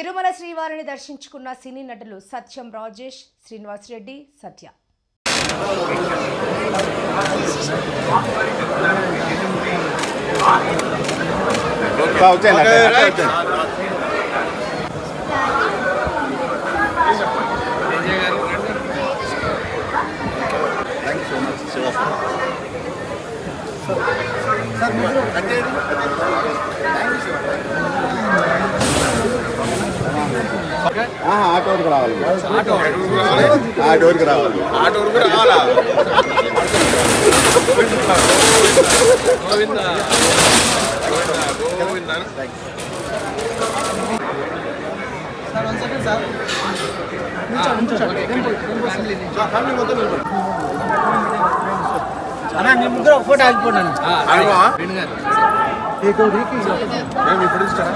తిరుమల శ్రీవారిని దర్శించుకున్న సినీ నటులు సత్యం రాజేష్ శ్రీనివాస్ రెడ్డి సత్య. వచ్చాను ఆ డోర్కి రావాలి. ఆ డోర్కి రావాలి. ఆటో వరకు రావాలా. గోవింద. గోవింద అన్నా మీ ముగ్గురు ఒక ఫోటో ఆగిపోయినాను మేము ఇప్పుడు ఇస్తారా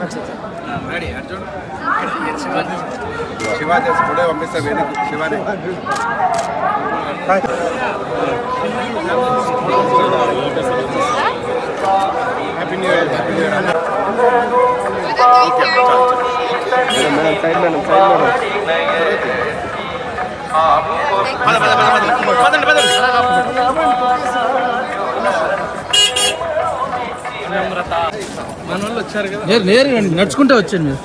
రెడీ అర్జున్ శివాజీ ఫోటో పంపిస్తా Venu Shivani happy new year happy new year okay madam madam side madam side madam మన వాళ్ళు వచ్చారు నేరుగా నడుచుకుంటే వచ్చాను మీరు.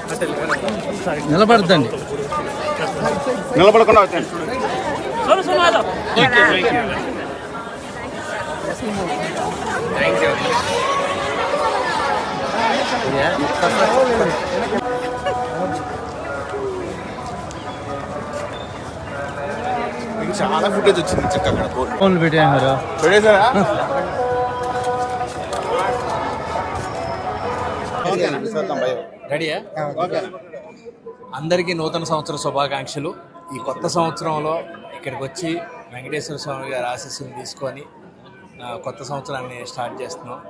నిలబడద్దండి. నిలబడకుండా వచ్చాను. చాలా ఫుటేజ్ వచ్చింది చెక్క అక్కడ ఫోన్లు పెట్టారు పెట్టేశారా? రెడీయా అందరికీ నూతన సంవత్సర శుభాకాంక్షలు. ఈ కొత్త సంవత్సరంలో ఇక్కడికి వచ్చి వెంకటేశ్వర స్వామి గారి ఆశీస్సులు తీసుకొని కొత్త సంవత్సరాన్ని స్టార్ట్ చేస్తున్నాం.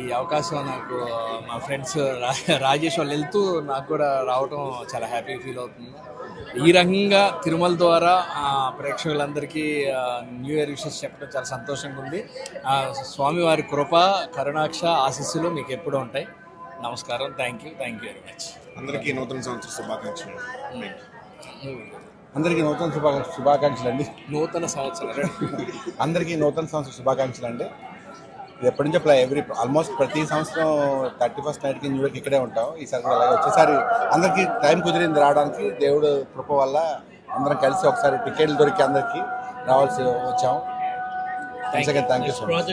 ఈ అవకాశం నాకు మా ఫ్రెండ్స్ రా- రాజేష్ వాళ్ళు వెళ్తూ నాకు కూడా రావటం చాలా హ్యాపీ ఫీల్ అవుతుంది. ఈ రకంగా తిరుమల ద్వారా ప్రేక్షకులందరికీ న్యూ ఇయర్ విషెస్ చెప్పడం చాలా సంతోషంగా ఉంది. స్వామివారి కృప కరుణాక్ష ఆశీస్సులు మీకు ఎప్పుడూ ఉంటాయి. నమస్కారం. Thank you thank you very much అందరికీ నూతన సంవత్సర శుభాకాంక్షలు. అందరికీ నూతన శుభాకాంక్ష శుభాకాంక్షలు అండి. నూతన సంవత్సరం. అందరికీ నూతన సంవత్సర శుభాకాంక్షలు అండి. ఎప్పటి నుంచో ఎవ్రీ ఆల్మోస్ట్ ప్రతి సంవత్సరం థర్టీ ఫస్ట్ నైట్కి న్యూ ఇయర్కి ఇక్కడే ఉంటాం. ఈసారి కూడా అలాగే వచ్చేసారి అందరికీ టైం కుదిరింది రావడానికి. దేవుడు కృప వల్ల అందరం కలిసి ఒకసారి టికెట్లు దొరికి అందరికీ రావాల్సి వచ్చాం. Thank you so much